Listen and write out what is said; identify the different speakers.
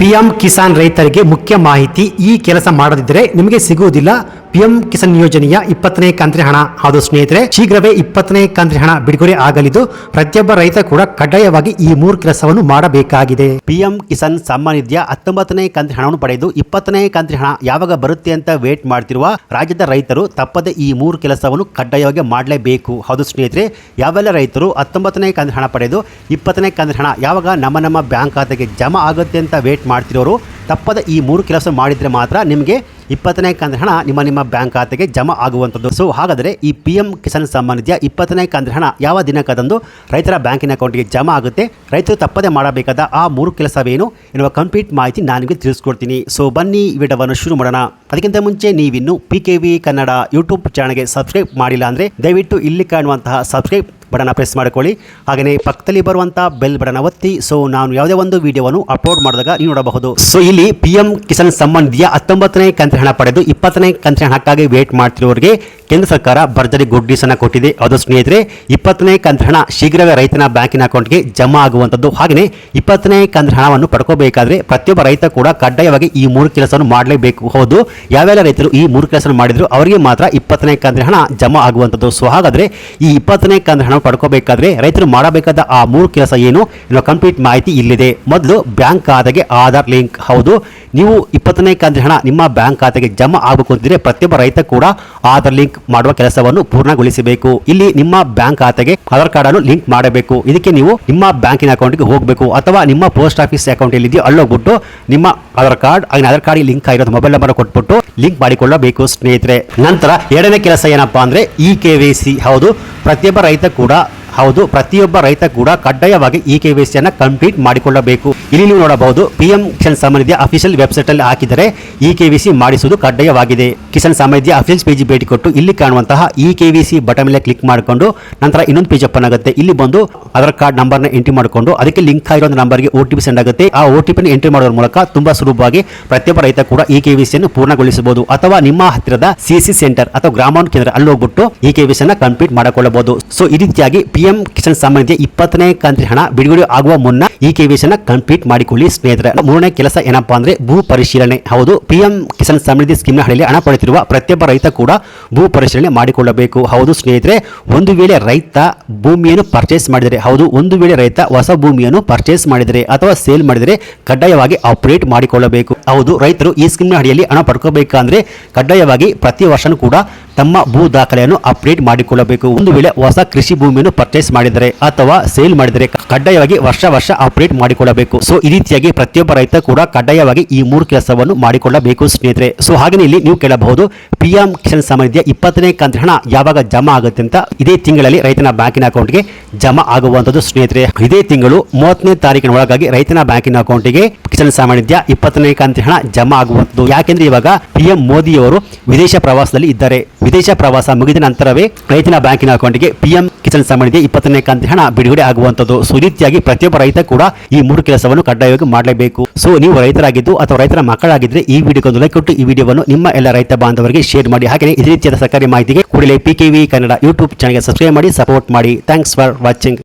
Speaker 1: PM Kisan ರೈತರಿಗೆ ಮುಖ್ಯ ಮಾಹಿತಿ ಈ ಕೆಲಸ ಮಾಡದಿದ್ದರೆ ನಿಮಗೆ ಸಿಗುವುದಿಲ್ಲ. ಪಿಎಂ ಕಿಸಾನ್ ಯೋಜನೆಯ ಇಪ್ಪತ್ತನೇ ಕಂತ್ರಿ ಹಣ. ಅದು ಸ್ನೇಹಿತರೆ, ಶೀಘ್ರವೇ ಇಪ್ಪತ್ತನೇ ಕಂತ್ರಿ ಹಣ ಬಿಡುಗಡೆ ಆಗಲಿದ್ದು, ಪ್ರತಿಯೊಬ್ಬ ರೈತ ಕೂಡ ಕಡ್ಡಾಯವಾಗಿ ಈ ಮೂರು ಕೆಲಸವನ್ನು ಮಾಡಬೇಕಾಗಿದೆ. ಪಿಎಂ ಕಿಸಾನ್ ಸಮ್ಮಾನ್ ನಿಧಿಯ ಹತ್ತೊಂಬತ್ತನೇ ಕಂತ್ರಿ ಹಣವನ್ನು ಪಡೆದು ಇಪ್ಪತ್ತನೇ ಕಂತ್ರಿ ಹಣ ಯಾವಾಗ ಬರುತ್ತೆ ಅಂತ ವೇಟ್ ಮಾಡ್ತಿರುವ ರಾಜ್ಯದ ರೈತರು ತಪ್ಪದೆ ಈ ಮೂರು ಕೆಲಸವನ್ನು ಕಡ್ಡಾಯವಾಗಿ ಮಾಡಲೇಬೇಕು. ಹೌದು ಸ್ನೇಹಿತರೆ, ಯಾವೆಲ್ಲ ರೈತರು ಹತ್ತೊಂಬತ್ತನೇ ಕಂತಿನ ಹಣ ಪಡೆದು ಇಪ್ಪತ್ತನೇ ಕಂತಿನ ಹಣ ಯಾವಾಗ ನಮ್ಮ ನಮ್ಮ ಬ್ಯಾಂಕ್ ಖಾತೆಗೆ ಜಮಾ ಆಗುತ್ತೆ ಅಂತ ವೇಟ್ ಮಾಡ್ತಿರೋರು, ತಪ್ಪದ ಈ ಮೂರು ಕೆಲಸ ಮಾಡಿದರೆ ಮಾತ್ರ ನಿಮಗೆ ಇಪ್ಪತ್ತನೇ ಕಂದ್ರ ಹಣ ನಿಮ್ಮ ನಿಮ್ಮ ಬ್ಯಾಂಕ್ ಖಾತೆಗೆ ಜಮಾ ಆಗುವಂಥದ್ದು. ಸೊ ಹಾಗಾದರೆ ಈ ಪಿ ಎಂ ಕಿಸಾನ್ ಸಮ್ಮಾನ್ ನಿಧಿಯ ಇಪ್ಪತ್ತನೇ ಕಂದ್ರ ಹಣ ಯಾವ ದಿನಕ್ಕದಂದು ರೈತರ ಬ್ಯಾಂಕಿನ ಅಕೌಂಟ್ಗೆ ಜಮಾ ಆಗುತ್ತೆ? ರೈತರು ತಪ್ಪದೇ ಮಾಡಬೇಕಾದ ಆ ಮೂರು ಕೆಲಸವೇನು? ಎನ್ನುವ ಕಂಪ್ಲೀಟ್ ಮಾಹಿತಿ ನಾನು ನಿಮಗೆ ತಿಳಿಸ್ಕೊಡ್ತೀನಿ. ಸೊ ಬನ್ನಿ ವಿಡಿಯೋವನ್ನು ಶುರು ಮಾಡೋಣ. ಅದಕ್ಕಿಂತ ಮುಂಚೆ ನೀವಿನ್ನು P K V Kannada YouTube ಚಾನಲ್ಗೆ ಸಬ್ಸ್ಕ್ರೈಬ್ ಮಾಡಿಲ್ಲ ಅಂದರೆ ದಯವಿಟ್ಟು ಇಲ್ಲಿ ಕಾಣುವಂತಹ ಸಬ್ಸ್ಕ್ರೈಬ್ ಬಟನ್ನ ಪ್ರೆಸ್ ಮಾಡಿಕೊಳ್ಳಿ. ಹಾಗೆಯೇ ಪಕ್ಕದಲ್ಲಿ ಬರುವಂಥ ಬೆಲ್ ಬಟನ್ ಒತ್ತಿ. ಸೊ ನಾನು ಯಾವುದೇ ಒಂದು ವಿಡಿಯೋವನ್ನು ಅಪ್ಲೋಡ್ ಮಾಡಿದಾಗ ನೀವು ನೋಡಬಹುದು. ಸೊ ಇಲ್ಲಿ ಪಿ ಎಂ ಕಿಸಾನ್ ಸಮ್ಮಾನ್ ನಿಧಿಯ ಹತ್ತೊಂಬತ್ತನೇ ಕಂತಿನ ಹಣ ಪಡೆದು ಇಪ್ಪತ್ತನೇ ಕಂತಿನ ಹಣಕ್ಕಾಗಿ ವೇಟ್ ಮಾಡ್ತಿರೋರಿಗೆ ಕೇಂದ್ರ ಸರ್ಕಾರ ಭರ್ಜರಿ ಗುಡ್ ಕೊಟ್ಟಿದೆ. ಅದು ಸ್ನೇಹಿತರೆ, ಇಪ್ಪತ್ತನೇ ಕಂತಿನ ಹಣ ಶೀಘ್ರವೇ ರೈತನ ಬ್ಯಾಂಕಿನ ಅಕೌಂಟ್ಗೆ ಜಮಾ ಆಗುವಂಥದ್ದು. ಹಾಗೆಯೇ ಇಪ್ಪತ್ತನೇ ಕಂತಿನ ಹಣವನ್ನು ಪಡ್ಕೋಬೇಕಾದ್ರೆ ಪ್ರತಿಯೊಬ್ಬ ರೈತ ಕೂಡ ಕಡ್ಡಾಯವಾಗಿ ಈ ಮೂರು ಕೆಲಸವನ್ನು ಮಾಡಲೇಬೇಕು. ಹೌದು ಯಾವೆಲ್ಲ ರೈತರು ಈ ಮೂರು ಕೆಲಸ ಮಾಡಿದ್ರು ಅವರಿಗೆ ಮಾತ್ರ ಇಪ್ಪತ್ತನೇ ಕಂತಿನ ಹಣ ಜಮಾ ಆಗುವಂಥದ್ದು. ಸೊ ಹಾಗಾದ್ರೆ ಈ ಇಪ್ಪತ್ತನೇ ಕಂತಿನ ಹಣ ಪಡ್ಕೋಬೇಕಾದ್ರೆ ರೈತರು ಮಾಡಬೇಕಾದ ಆ ಮೂರು ಕೆಲಸ ಏನು ಎನ್ನುವ ಕಂಪ್ಲೀಟ್ ಮಾಹಿತಿ ಇಲ್ಲಿದೆ. ಮೊದಲು ಬ್ಯಾಂಕ್ ಖಾತೆಗೆ ಆಧಾರ್ ಲಿಂಕ್. ಹೌದು, ನೀವು ಇಪ್ಪತ್ತನೇ ಕಂತಿನ ಹಣ ನಿಮ್ಮ ಬ್ಯಾಂಕ್ ಖಾತೆಗೆ ಜಮಾ ಆಗಬೇಕು ಅಂತಿದ್ರೆ ಪ್ರತಿಯೊಬ್ಬ ರೈತ ಕೂಡ ಆಧಾರ್ ಲಿಂಕ್ ಮಾಡುವ ಕೆಲಸವನ್ನು ಪೂರ್ಣಗೊಳಿಸಬೇಕು. ಇಲ್ಲಿ ನಿಮ್ಮ ಬ್ಯಾಂಕ್ ಖಾತೆಗೆ ಆಧಾರ್ ಕಾರ್ಡ್ ಅನ್ನು ಲಿಂಕ್ ಮಾಡಬೇಕು. ಇದಕ್ಕೆ ನೀವು ನಿಮ್ಮ ಬ್ಯಾಂಕಿನ ಅಕೌಂಟ್ಗೆ ಹೋಗಬೇಕು. ಅಥವಾ ನಿಮ್ಮ ಪೋಸ್ಟ್ ಆಫೀಸ್ ಅಕೌಂಟ್ ಎಲ್ಲಿದೆಯೋ ಅಲ್ಲೋಗ್ಬಿಟ್ಟು ನಿಮ್ಮ ಆಧಾರ್ ಕಾರ್ಡ್ ಆಗಿನ ಆಧಾರ್ ಕಾರ್ಡ್ ಲಿಂಕ್ ಆಗಿರೋದು ಮೊಬೈಲ್ ನಂಬರ್ ಕೊಟ್ಬಿಟ್ಟು ಲಿಂಕ್ ಮಾಡಿಕೊಳ್ಳಬೇಕು ಸ್ನೇಹಿತರೆ. ನಂತರ ಎರಡನೇ ಕೆಲಸ ಏನಪ್ಪಾ ಅಂದ್ರೆ ಇ ಕೆ ವಿ ಸಿ. ಹೌದು, ಪ್ರತಿಯೊಬ್ಬ ರೈತ ಕೂಡ ಹೌದು ಪ್ರತಿಯೊಬ್ಬ ರೈತ ಕೂಡ ಕಡ್ಡಾಯವಾಗಿ ಇ ಕೆ ವಿ ಸಿಯನ್ನು ಕಂಪ್ಲೀಟ್ ಮಾಡಿಕೊಳ್ಳಬೇಕು. ಇಲ್ಲಿ ನೀವು ನೋಡಬಹುದು ಪಿಎಂ ಕಿಸಾನ್ ಸಮ್ಮಾನ್ ನಿಧಿಯ ಅಫಿಷಿಯಲ್ ವೆಬ್ಸೈಟ್ ಅಲ್ಲಿ ಹಾಕಿದರೆ ಇ ಕೆ ವಿ ಸಿ ಮಾಡಿಸುವುದು ಕಡ್ಡಾಯವಾಗಿದೆ. ಕಿಸಾನ್ ಸಮ್ಮಾನ್ ನಿಧಿಯ ಅಫಿಷಿಯಲ್ ಪೇಜ್ ಭೇಟಿ ಕೊಟ್ಟು ಇಲ್ಲಿ ಕಾಣುವಂತಹ E K V C button ಮೇಲೆ ಕ್ಲಿಕ್ ಮಾಡಿಕೊಂಡು ನಂತರ ಇನ್ನೊಂದು ಪೇಜ್ ಓಪನ್ ಆಗುತ್ತೆ. ಇಲ್ಲಿ ಬಂದು ಆಧಾರ್ ಕಾರ್ಡ್ ನಂಬರ್ನ ಎಂಟ್ರಿ ಮಾಡಿಕೊಂಡು ಅದಕ್ಕೆ ಲಿಂಕ್ ಆಗಿರೋ ನಂಬರ್ಗೆ ಒ ಟಿ ಪಿ ಸೆಂಡ್ ಆಗುತ್ತೆ. ಆ ಒ ಟಿ ಪಿನ ಎಂಟ್ರಿ ಮಾಡೋದ್ರ ಮೂಲಕ ತುಂಬಾ ಸುಲಭವಾಗಿ ಪ್ರತಿಯೊಬ್ಬ ರೈತ ಕೂಡ ಇ ಕೆ ವಿ ಸಿಯನ್ನು ಪೂರ್ಣಗೊಳಿಸಬಹುದು. ಅಥವಾ ನಿಮ್ಮ ಹತ್ತಿರದ ಸಿ ಸಿ ಸೆಂಟರ್ ಅಥವಾ ಗ್ರಾಮ ಕೇಂದ್ರ ಅಲ್ಲಿ ಹೋಗ್ಬಿಟ್ಟು ಇ ಕೆ ವಿ ಸಿಯನ್ನು ಕಂಪ್ಲೀಟ್ ಮಾಡಿಕೊಳ್ಳಬಹುದು. ಸೊ ಈ ರೀತಿಯಾಗಿ ಪಿಎಂ ಕಿಸಾನ್ ನಿಧಿ ಇಪ್ಪತ್ತನೇ ಕಂತ್ರಿ ಹಣ ಬಿಡುಗಡೆ ಆಗುವ ಮುನ್ನ ಇ ಕೆ ವಿ ಸಿಯನ್ನು ಕಂಪ್ಲೀಟ್ ಮಾಡಿಕೊಳ್ಳಿ ಸ್ನೇಹಿತರೆ. ಮೂರನೇ ಕೆಲಸ ಏನಪ್ಪಾ ಅಂದ್ರೆ ಭೂ ಪರಿಶೀಲನೆ. ಹೌದು ಪಿಎಂ ಕಿಸಾನ್ ಸಮೃದ್ಧಿ ಸ್ಕೀಮ್ ಸ್ಕೀಮ್ನ ಅಡಿಯಲ್ಲಿ ಹಣ ಪಡೆಯುತ್ತಿರುವ ಪ್ರತಿಯೊಬ್ಬ ರೈತ ಕೂಡ ಭೂ ಪರಿಶೀಲನೆ ಮಾಡಿಕೊಳ್ಳಬೇಕು. ಹೌದು ಸ್ನೇಹಿತರೆ, ಒಂದು ವೇಳೆ ರೈತ ಭೂಮಿಯನ್ನು ಪರ್ಚೇಸ್ ಮಾಡಿದರೆ, ಹೌದು, ಒಂದು ವೇಳೆ ರೈತ ಹೊಸ ಭೂಮಿಯನ್ನು ಪರ್ಚೇಸ್ ಮಾಡಿದರೆ ಅಥವಾ ಸೇಲ್ ಮಾಡಿದರೆ ಕಡ್ಡಾಯವಾಗಿ ಆಪರೇಟ್ ಮಾಡಿಕೊಳ್ಳಬೇಕು. ಹೌದು, ರೈತರು ಈ ಸ್ಕೀಮ್ನ ಅಡಿಯಲ್ಲಿ ಹಣ ಪಡ್ಕೋಬೇಕಂದ್ರೆ ಕಡ್ಡಾಯವಾಗಿ ಪ್ರತಿ ವರ್ಷನೂ ಕೂಡ ತಮ್ಮ ಭೂ ದಾಖಲೆಯನ್ನು ಅಪ್ಡೇಟ್ ಮಾಡಿಕೊಳ್ಳಬೇಕು. ಒಂದು ವೇಳೆ ಹೊಸ ಕೃಷಿ ಭೂಮಿಯನ್ನು ಪರ್ಚೇಸ್ ಮಾಡಿದರೆ ಅಥವಾ ಸೇಲ್ ಮಾಡಿದರೆ ಕಡ್ಡಾಯವಾಗಿ ವರ್ಷ ವರ್ಷ ಅಪ್ಡೇಟ್ ಮಾಡಿಕೊಳ್ಳಬೇಕು. ಸೊ ಈ ರೀತಿಯಾಗಿ ಪ್ರತಿಯೊಬ್ಬ ರೈತ ಕೂಡ ಕಡ್ಡಾಯವಾಗಿ ಈ ಮೂರು ಕೆಲಸವನ್ನು ಮಾಡಿಕೊಳ್ಳಬೇಕು ಸ್ನೇಹಿತರೆ. ಸೊ ಹಾಗೆ ಇಲ್ಲಿ ನೀವು ಕೇಳಬಹುದು ಪಿ ಎಂ ಕಿಸಾನ್ ಸಮ್ಮಾನ್ ನಿಧಿಯ ಇಪ್ಪತ್ತನೇ ಕಂತು ಹಣ ಯಾವಾಗ ಜಮಾ ಆಗುತ್ತೆ ಅಂತ ಇದೇ ತಿಂಗಳಲ್ಲಿ ರೈತನ ಬ್ಯಾಂಕಿನ ಅಕೌಂಟ್ಗೆ ಜಮಾ ಆಗುವಂತದ್ದು ಸ್ನೇಹಿತರೆ. ಇದೇ ತಿಂಗಳು ಮೂವತ್ತನೇ ತಾರೀಕಿನ ಒಳಗಾಗಿ ರೈತನ ಬ್ಯಾಂಕಿನ ಅಕೌಂಟ್ಗೆ ಕಿಸಾನ್ ಸಮ್ಮಾನ್ ನಿಧಿಯ ಇಪ್ಪತ್ತನೇ ಕಂತು ಹಣ ಜಮಾ ಆಗುವಂತದ್ದು ಯಾಕೆಂದ್ರೆ ಇವಾಗ ಪಿ ಎಂ ಮೋದಿಯವರು ವಿದೇಶ ಪ್ರವಾಸದಲ್ಲಿ ಇದ್ದಾರೆ. ವಿದೇಶ ಪ್ರವಾಸ ಮುಗಿದ ನಂತರವೇ ರೈತನ ಬ್ಯಾಂಕಿನ ಅಕೌಂಟ್ಗೆ ಪಿಎಂ ಕಿಸಾನ್ ಸಂಬಂಧಿ ಇಪ್ಪತ್ತನೇ ಕಂತಿನ ಹಣ ಬಿಡುಗಡೆ ಆಗುವಂತದ್ದು ಸೊ ರೀತಿಯಾಗಿ ಪ್ರತಿಯೊಬ್ಬ ರೈತ ಕೂಡ ಈ ಮೂರು ಕೆಲಸವನ್ನು ಕಡ್ಡಾಯವಾಗಿ ಮಾಡಲೇಬೇಕು. ಸೊ ನೀವು ರೈತರಾಗಿದ್ದು ಅಥವಾ ರೈತರ ಮಕ್ಕಳಾಗಿದ್ರೆ ಈ ವಿಡಿಯೋಗೊಂದು ಲೈಕ್ ಕೊಟ್ಟು ಈ ವಿಡಿಯೋವನ್ನು ನಿಮ್ಮ ಎಲ್ಲ ರೈತ ಬಾಂಧವರಿಗೆ ಶೇರ್ ಮಾಡಿ. ಹಾಗೆ ಇದೇ ರೀತಿಯಾದ ಸರ್ಕಾರಿ ಮಾಹಿತಿಗೆ ಕೂಡಲೇ ಪಿಕೆವಿ ಕನ್ನಡ ಯೂಟ್ಯೂಬ್ ಚಾನಲ್ಗೆ ಸಬ್ಸ್ಕ್ರೈಬ್ ಮಾಡಿ ಸಪೋರ್ಟ್ ಮಾಡಿ. Thanks for watching